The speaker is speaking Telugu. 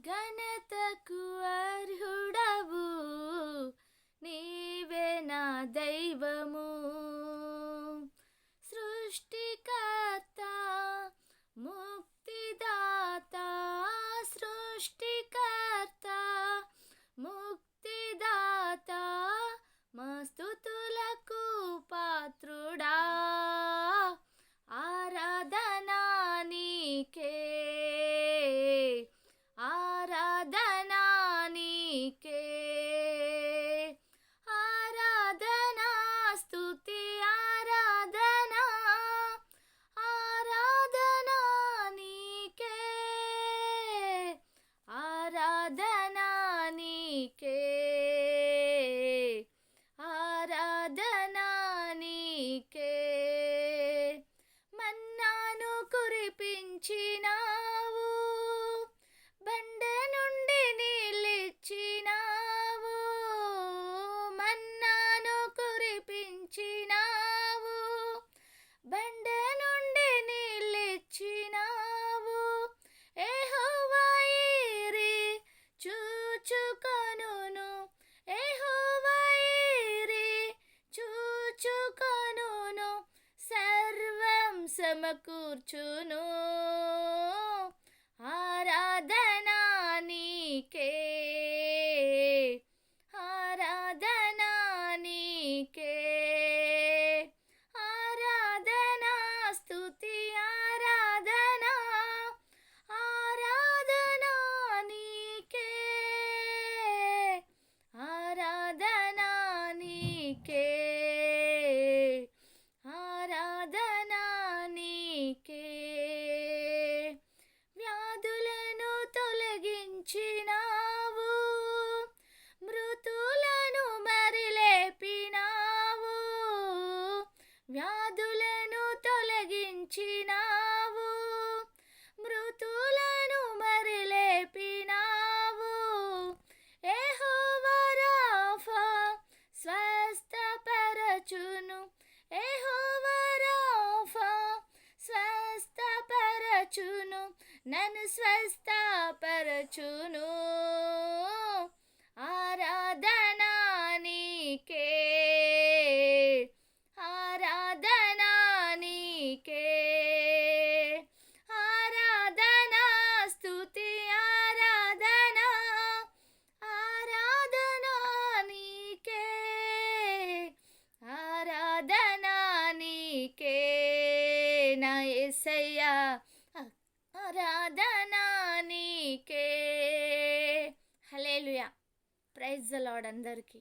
がねたくは సమకూర్చును. వ్యాధులను తొలగించినావు మృతులను మరిలేపినావు. ఏహోవరాఫ స్వస్థపరచును. ఏహోవరాఫ స్వస్థపరచును. నన్ను స్వస్థపరచును. ఏసయ్యా ఆరాధనా నీకే. హలేలుయా ప్రైజ్ లాడ్ అందరికీ.